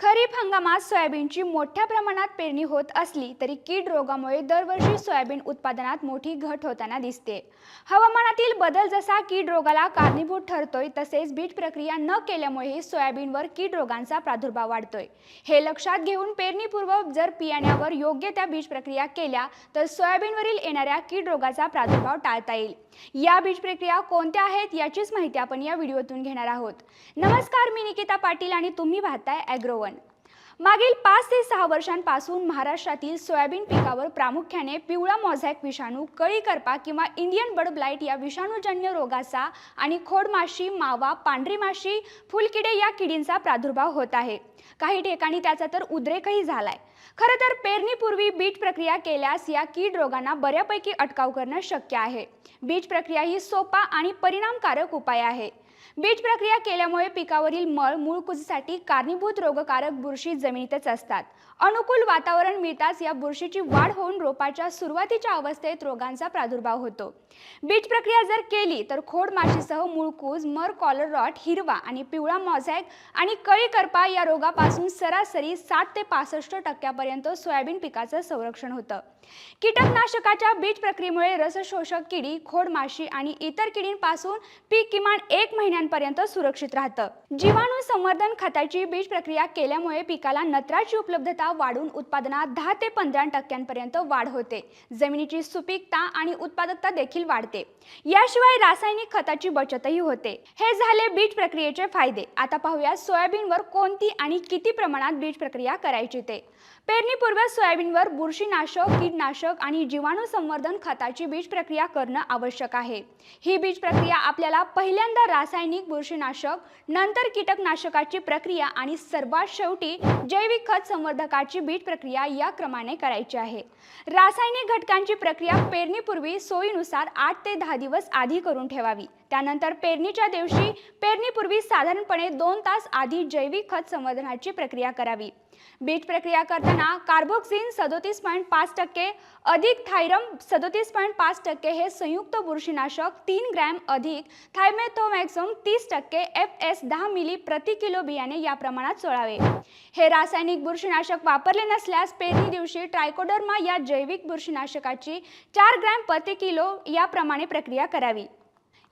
खरीप हंगामात सोयाबीनची मोठ्या प्रमाणात पेरणी होत असली तरी कीड रोगामुळे दरवर्षी सोयाबीन उत्पादनात मोठी घट होताना दिसते. हवामानातील बदल जसा कीड रोगाला कारणीभूत ठरतोय तसेच बीज प्रक्रिया न केल्यामुळेही सोयाबीनवर कीड रोगांचा प्रादुर्भाव वाढतोय. हे लक्षात घेऊन पेरणीपूर्व जर बियाण्यावर योग्य त्या बीज प्रक्रिया केल्या तर सोयाबीनवरील येणाऱ्या कीड रोगाचा प्रादुर्भाव टाळता येईल. या बीज प्रक्रिया कोणत्या आहेत याचीच माहिती आपण या व्हिडिओतून घेणार आहोत. नमस्कार मी निकिता पाटील आणि तुम्ही पाहताय ॲग्रोवन मागील पाच ते सहा वर्षांपासून महाराष्ट्रातील सोयाबीन पिकावर प्रामुख्याने पिवळा मोझॅक विषाणू कळी करपा किंवा इंडियन बर्ड ब्लाइट या विषाणूजन्य रोगाचा आणि खोडमाशी मावा पांढरी माशी फुलकिडे या किडींचा प्रादुर्भाव होत आहे. काही ठिकाणी त्याचा तर उद्रेकही झालाय. खरं तर पेरणीपूर्वी बीज प्रक्रिया केल्यास या कीड रोगांना बऱ्यापैकी अटकाव करणं शक्य आहे. बीज प्रक्रिया ही सोपा आणि परिणामकारक उपाय आहे. बीज प्रक्रिया केल्यामुळे पिकावरील मळ मूळकुजीसाठी कारणीभूत रोगकारक बुरशी जमिनीतच असतात. अनुकूल वातावरण मिळताच या बुरशीची वाढ होऊन रोपाच्या सुरुवातीच्या अवस्थेत रोगांचा प्रादुर्भाव होतो. बीज प्रक्रिया जर केली तर खोड माशीसह मूळकूज मर कॉलर रॉट हिरवा आणि पिवळा मॉझॅक आणि कळी करपा या रोगापासून सरासरी साठ ते पासष्ट टक्क्यापर्यंत सोयाबीन पिकाचं संरक्षण होतं. कीटकनाशकाच्या बीज प्रक्रियेमुळे रसशोषक किडी खोड माशी आणि इतर किडींपासून पीक किमान एक महिन्यांपर्यंत सुरक्षित राहतं. जीवाणू संवर्धन खताची बीज प्रक्रिया केल्यामुळे पिकाला नत्राची उपलब्धता वाढून उत्पादनात दहा ते पंधरा टक्क्यांपर्यंत वाढ होते. जमिनीची सुपीकता आणि उत्पादकता देखील वाढते. याशिवाय रासायनिक खताची बचतही होते. हे झाले बीज प्रक्रियेचे फायदे. आता पाहूया सोयाबीनवर कोणती आणि किती प्रमाणात बीज प्रक्रिया करायची ते. पेरणीपूर्व सोयाबीनवर बुरशीनाशक कीटनाशक आणि जीवाणू संवर्धन खताची बीज प्रक्रिया करणं आवश्यक आहे. ही बीज प्रक्रिया आपल्याला पहिल्यांदा रासायनिक बुरशीनाशक नंतर कीटकनाशकाची प्रक्रिया आणि सर्वात शेवटी जैविक खत संवर्धकाची बीट प्रक्रिया या क्रमाने करायची आहे. रासायनिक घटकांची प्रक्रिया पेरणीपूर्वी सोयीनुसार आठ ते दहा दिवस आधी करून ठेवावी. त्यानंतर पेरणीच्या दिवशी पेरणीपूर्वी साधारणपणे दोन तास आधी जैविक खत संवर्धनाची प्रक्रिया करावी. बीज प्रक्रिया करताना कार्बोक्सिन सदोतीस पॉईंट पाच टक्के अधिक थायरम सदोतीस पॉईंट पाच टक्के हे संयुक्त बुरशीनाशक तीन ग्रॅम अधिक थायमेथोमॅक्झोम तीस टक्के एफ एस दहा मिली प्रति किलो बियाणे या प्रमाणात चोळावे हे रासायनिक बुरशीनाशक वापरले नसल्यास पेरणी दिवशी ट्रायकोडर्मा या जैविक बुरशीनाशकाची चार ग्रॅम प्रति किलो याप्रमाणे प्रक्रिया करावी.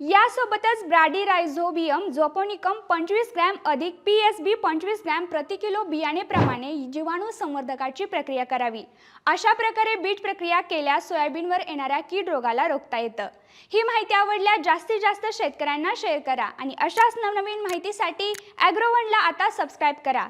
यासोबतच ब्रॅडी रायझोबियम झोपोनिकम पंचवीस ग्रॅम अधिक पी एस बी पंचवीस ग्रॅम प्रति किलो बियाणेप्रमाणे जीवाणू संवर्धकाची प्रक्रिया करावी. अशा प्रकारे बीज प्रक्रिया केल्यास सोयाबीनवर येणाऱ्या कीड रोगाला रोखता येतं. ही माहिती आवडल्यास जास्तीत जास्त शेतकऱ्यांना शेअर करा आणि अशाच नवनवीन माहितीसाठी ॲग्रोवनला आता सबस्क्राईब करा.